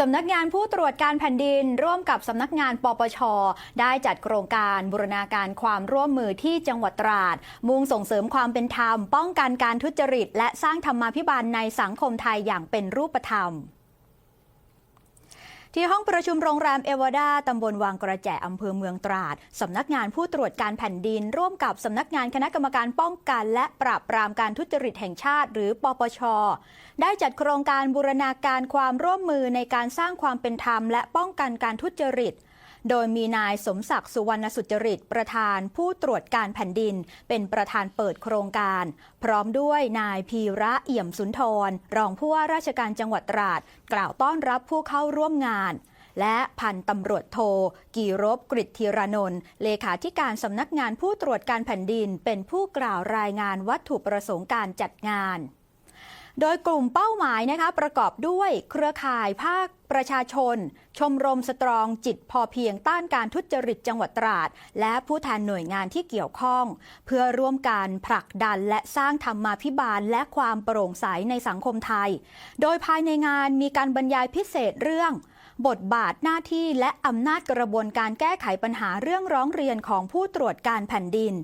สำนักงานผู้ตรวจการแผ่นดินร่วมกับสำนักงานปปช ได้จัดโครงการบูรณาการความร่วมมือที่จังหวัดตราด มุ่งส่งเสริมความเป็นธรรม ป้องกันการทุจริต และสร้างธรรมาภิบาลในสังคมไทยอย่างเป็นรูปธรรม ที่ห้องประชุมโรงแรมเอวาดาตำบลวังกระแจอำเภอเมืองตราด สำนักงานผู้ตรวจการแผ่นดิน ร่วมกับสำนักงานคณะกรรมการป้องกัน และปราบปรามการทุจริตแห่งชาติ หรือปปช ได้จัดโครงการบูรณาการความร่วมมือในการสร้างความเป็นธรรม และป้องกันการทุจริต โดยมีนายสมศักดิ์สุวรรณสุจริตประธานผู้ตรวจการแผ่นดิน เป็นประธานเปิดโครงการ พร้อมด้วยนายพีระเอี่ยมสุนทร รองผู้ว่าราชการจังหวัดตราด กล่าวต้อนรับผู้เข้าร่วมงานและพันตำรวจโท กีรบกริธีรนนท์เลขาธิการสำนักงานผู้ตรวจการแผ่นดิน เป็นผู้กล่าวรายงานวัตถุประสงค์การจัดงาน โดยกลุ่มเป้าหมายนะคะประกอบด้วยเครือข่ายภาคประชาชน ชมรมสตรองจิตพอเพียงต้านการทุจริตจังหวัดตราด และผู้แทนหน่วยงานที่เกี่ยวข้อง เพื่อร่วมการผลักดันและสร้างธรรมาภิบาลและความโปร่งใสในสังคมไทย โดยภายในงานมีการบรรยายพิเศษเรื่อง บทบาทหน้าที่และอำนาจกระบวนการแก้ไขปัญหาเรื่องร้องเรียนของผู้ตรวจการแผ่นดิน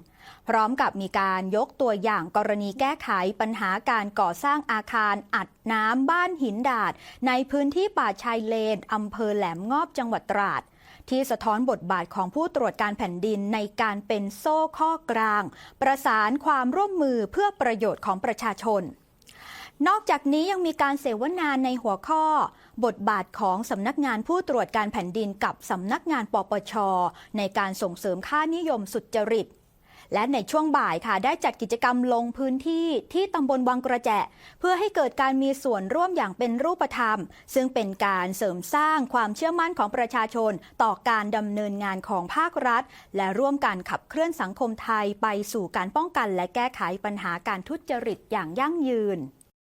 พร้อมกับมีการยกตัวอย่างกรณีแก้ไขปัญหาการก่อสร้างอาคารอัดน้ำบ้านหินดาด ในพื้นที่ป่าชายเลนอำเภอแหลมงอบจังหวัดตราดที่สะท้อนบทบาทของผู้ตรวจการแผ่นดินในการเป็นโซ่ข้อกลาง ประสานความร่วมมือเพื่อประโยชน์ของประชาชน นอกจากนี้ยังมีการเสวนาในหัวข้อ บทบาทของสำนักงานผู้ตรวจการแผ่นดินกับสำนักงานปปช ในการส่งเสริมค่านิยมสุจริต และในช่วงบ่ายค่ะ ได้จัดกิจกรรมลงพื้นที่ที่ตำบลวังกระแจ เพื่อให้เกิดการมีส่วนร่วมอย่างเป็นรูปธรรม ซึ่งเป็นการเสริมสร้างความเชื่อมั่นของประชาชน ต่อการดำเนินงานของภาครัฐ และร่วมการขับเคลื่อนสังคมไทยไปสู่การป้องกัน และแก้ไขปัญหาการทุจริตอย่างยั่งยืน